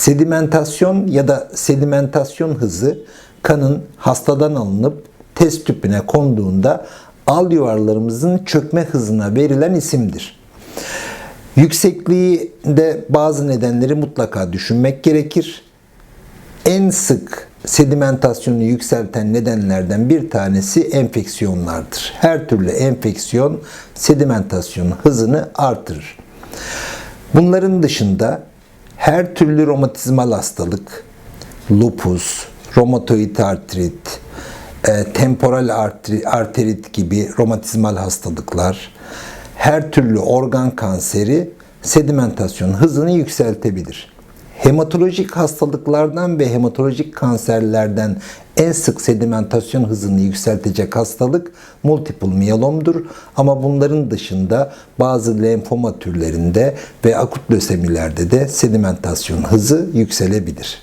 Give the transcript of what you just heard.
Sedimentasyon ya da sedimentasyon hızı kanın hastadan alınıp test tüpüne konduğunda al yuvarlarımızın çökme hızına verilen isimdir. Yüksekliği de bazı nedenleri mutlaka düşünmek gerekir. En sık sedimentasyonu yükselten nedenlerden bir tanesi enfeksiyonlardır. Her türlü enfeksiyon sedimentasyonun hızını artırır. Bunların dışında her türlü romatizmal hastalık, lupus, romatoid artrit, e, temporal artri- arterit gibi romatizmal hastalıklar, her türlü organ kanseri sedimentasyon hızını yükseltebilir. Hematolojik hastalıklardan ve hematolojik kanserlerden en sık sedimentasyon hızını yükseltecek hastalık multiple miyelomdur. Ama bunların dışında bazı lenfoma türlerinde ve akut lösemilerde de sedimentasyon hızı yükselebilir.